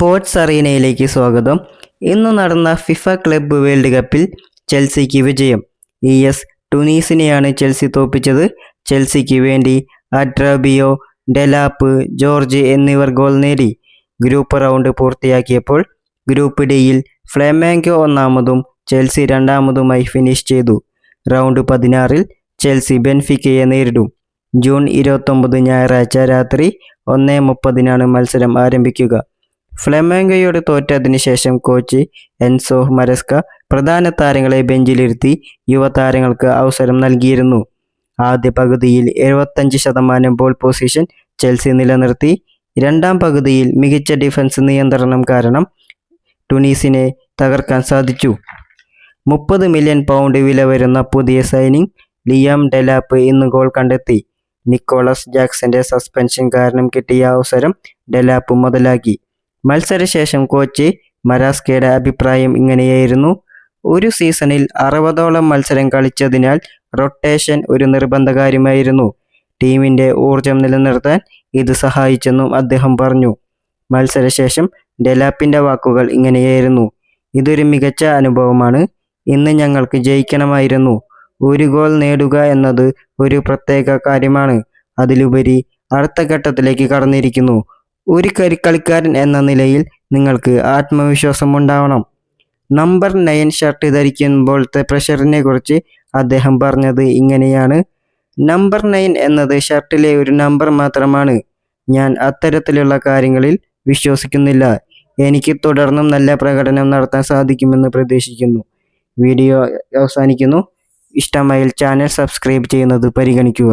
Sports അറീനയിലേക്ക് സ്വാഗതം. ഇന്ന് നടന്ന ഫിഫ ക്ലബ്ബ് വേൾഡ് കപ്പിൽ ചെൽസിക്ക് വിജയം. ഇ എസ് ടുനീസിനെയാണ് ചെൽസി തോൽപ്പിച്ചത് ചെൽസിക്ക് വേണ്ടി അഡ്രാബിയോ ഡെലാപ്പ് ജോർജ് എന്നിവർ ഗോൾ നേടി. ഗ്രൂപ്പ് റൗണ്ട് പൂർത്തിയാക്കിയപ്പോൾ ഗ്രൂപ്പ് ഡിയിൽ ഫ്ലെമാങ്കോ ഒന്നാമതും ചെൽസി രണ്ടാമതുമായി ഫിനിഷ് ചെയ്തു. റൗണ്ട് പതിനാറിൽ ചെൽസി ബെൻഫിക്കയെ നേരിടും. ജൂൺ ഇരുപത്തൊമ്പത് ഞായറാഴ്ച രാത്രി ഒന്നേ മുപ്പതിനാണ് മത്സരം ആരംഭിക്കുക. ഫ്ലെമാങ്കോയോട് തോറ്റതിനു ശേഷം കോച്ച് എൻസോ മരസ്ക പ്രധാന താരങ്ങളെ ബെഞ്ചിലിരുത്തി യുവതാരങ്ങൾക്ക് അവസരം നൽകിയിരുന്നു. ആദ്യ പകുതിയിൽ എഴുപത്തഞ്ച് ശതമാനം ബോൾ പൊസിഷൻ ചെൽസി നിലനിർത്തി. രണ്ടാം പകുതിയിൽ മികച്ച ഡിഫൻസ് നിയന്ത്രണം കാരണം ടുണീസിനെ തകർക്കാൻ സാധിച്ചു. മുപ്പത് മില്യൺ പൗണ്ട് വില വരുന്ന പുതിയ സൈനിങ് ലിയാം ഡെലാപ്പ് ഇന്ന് ഗോൾ കണ്ടെത്തി. നിക്കോളസ് ജാക്സന്റെ സസ്പെൻഷൻ കാരണം കിട്ടിയ അവസരം ഡെലാപ്പ് മുതലാക്കി. മത്സരശേഷം കോച്ച് മരാസ്കയുടെ അഭിപ്രായം ഇങ്ങനെയായിരുന്നു. ഒരു സീസണിൽ അറുപതോളം മത്സരം കളിച്ചതിനാൽ റൊട്ടേഷൻ ഒരു നിർബന്ധ കാര്യമായിരുന്നു ടീമിന്റെ ഊർജം നിലനിർത്താൻ ഇത് സഹായിച്ചെന്നും അദ്ദേഹം പറഞ്ഞു. മത്സരശേഷം ഡെലാപ്പിന്റെ വാക്കുകൾ ഇങ്ങനെയായിരുന്നു. ഇതൊരു മികച്ച അനുഭവമാണ്. ഇന്ന് ഞങ്ങൾക്ക് ജയിക്കണമായിരുന്നു. ഒരു ഗോൾ നേടുക എന്നത് ഒരു പ്രത്യേക കാര്യമാണ്. അതിലുപരി അടുത്ത ഘട്ടത്തിലേക്ക് കടന്നിരിക്കുന്നു. ഒരു കരിക്കളിക്കാരൻ എന്ന നിലയിൽ നിങ്ങൾക്ക് ആത്മവിശ്വാസം ഉണ്ടാവണം നമ്പർ നയൻ ഷർട്ട് ധരിക്കുമ്പോഴത്തെ പ്രഷറിനെ കുറിച്ച് അദ്ദേഹം പറഞ്ഞത് ഇങ്ങനെയാണ്. നമ്പർ നയൻ എന്നത് ഷർട്ടിലെ ഒരു നമ്പർ മാത്രമാണ്. ഞാൻ അത്തരത്തിലുള്ള കാര്യങ്ങളിൽ വിശ്വസിക്കുന്നില്ല. എനിക്ക് തുടർന്നും നല്ല പ്രകടനം നടത്താൻ സാധിക്കുമെന്ന് പ്രതീക്ഷിക്കുന്നു. വീഡിയോ അവസാനിക്കുന്നു. ഇഷ്ടമായാൽ ചാനൽ സബ്സ്ക്രൈബ് ചെയ്യുന്നത് പരിഗണിക്കുക.